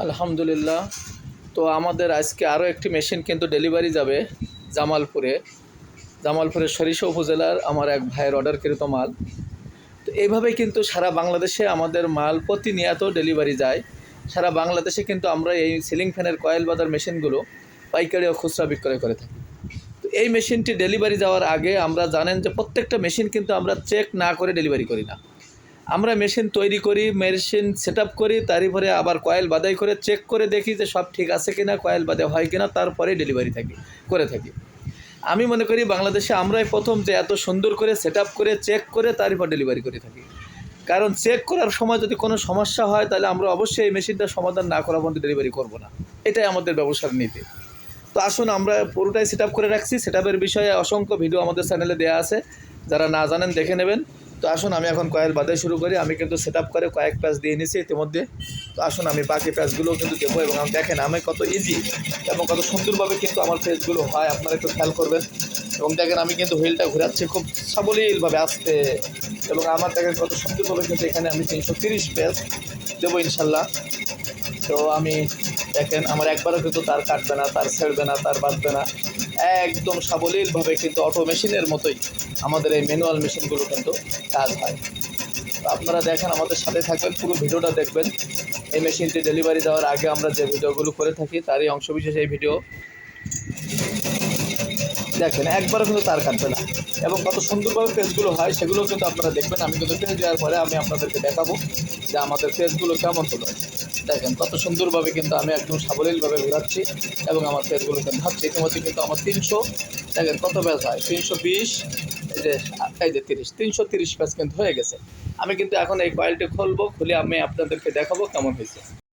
আলহামদুলিল্লাহ। তো আমাদের আজকে আরও একটি মেশিন কিন্তু ডেলিভারি যাবে জামালপুরে। জামালপুরের সরিষা উপজেলার আমার এক ভাইয়ের অর্ডারকৃত মাল। তো এইভাবে কিন্তু সারা বাংলাদেশে আমাদের মাল প্রতিনিয়ত ডেলিভারি যায়। সারা বাংলাদেশে কিন্তু আমরা এই সিলিং ফ্যানের কয়েল বাজার মেশিনগুলো পাইকারি ও খুচরা বিক্রয় করে থাকি। তো এই মেশিনটি ডেলিভারি যাওয়ার আগে আমরা জানেন যে প্রত্যেকটা মেশিন কিন্তু আমরা চেক না করে ডেলিভারি করি না। আমরা মেশিন তৈরি করি, মেশিন সেট করি তারপরে আবার কয়েল বাদাই করে চেক করে দেখি যে সব ঠিক আছে কিনা, কয়েল বাদে হয় কিনা, তারপরে ডেলিভারি থাকি, করে থাকি। আমি মনে করি বাংলাদেশে আমরাই প্রথম যে এত সুন্দর করে সেট করে, চেক করে তারপর ডেলিভারি করে থাকি। কারণ চেক করার সময় যদি কোনো সমস্যা হয়, তাহলে আমরা অবশ্যই এই মেশিনটা সমাধান না করা পর্যন্ত ডেলিভারি করব না। এটাই আমাদের ব্যবসার নীতি। তো আসুন, আমরা পুরোটাই সেট করে রাখছি। সেট বিষয়ে অসংখ্য ভিডিও আমাদের চ্যানেলে দেওয়া আছে। যারা না জানেন, দেখে নেবেন। তো আসুন, আমি এখন কয়েল বাদে শুরু করি। আমি কিন্তু সেট করে কয়েক প্যাচ দিয়ে নিয়েছি ইতিমধ্যে। তো আসুন, আমি বাকি প্যাচগুলোও কিন্তু দেবো এবং আমি দেখেন, আমি কত ইজি এবং কত সুন্দরভাবে কিন্তু আমার পেজগুলো হয়। আপনারা একটু খেয়াল করবেন। এবং দেখেন, আমি কিন্তু হুইলটা ঘোরাচ্ছি খুব সাবলীলভাবে আসতে। এবং আমার দেখেন, কত সুন্দরভাবে কিন্তু এখানে আমি তিনশো তিরিশ পেজ দেবো ইনশাল্লাহ। তো আমি দেখেন, আমার একবারও কিন্তু তার কাটবে না, তার ছেড়বে না, তার বাঁধবে না। একদম সাবলীলভাবে কিন্তু অটো মেশিনের মতোই আমাদের এই ম্যানুয়াল মেশিনগুলো কিন্তু কাজ হয়। আপনারা দেখেন, আমাদের সাথে থাকবেন, পুরো ভিডিওটা দেখবেন। এই মেশিনটি ডেলিভারি দেওয়ার আগে আমরা যে ভিডিওগুলো করে থাকি, তারই অংশবিশেষ এই ভিডিও। দেখেন, একবারও কিন্তু তার কাটবে না। এবং কত সুন্দরভাবে পেজগুলো হয়, সেগুলো কিন্তু আপনারা দেখবেন। আমি কিন্তু পেজ দেওয়ার পরে আমি আপনাদেরকে দেখাবো যে আমাদের পেজগুলো কেমন হলো। দেখেন। কত সুন্দরভাবে কিন্তু আমি একদম সাবলীলভাবে ঘোরাচ্ছি এবং আমার পেজগুলোকে হচ্ছে ইতিমধ্যে কিন্তু আমার তিনশো, দেখেন কত ব্যাস হয়? তিনশো বিশ যে, এই যে তিরিশ। তিনশো তিরিশ ব্যাস কিন্তু হয়ে গেছে। আমি কিন্তু এখন এই কয়েলটি খুলবো, খুলে আমি আপনাদেরকে দেখাবো কেমন হয়েছে।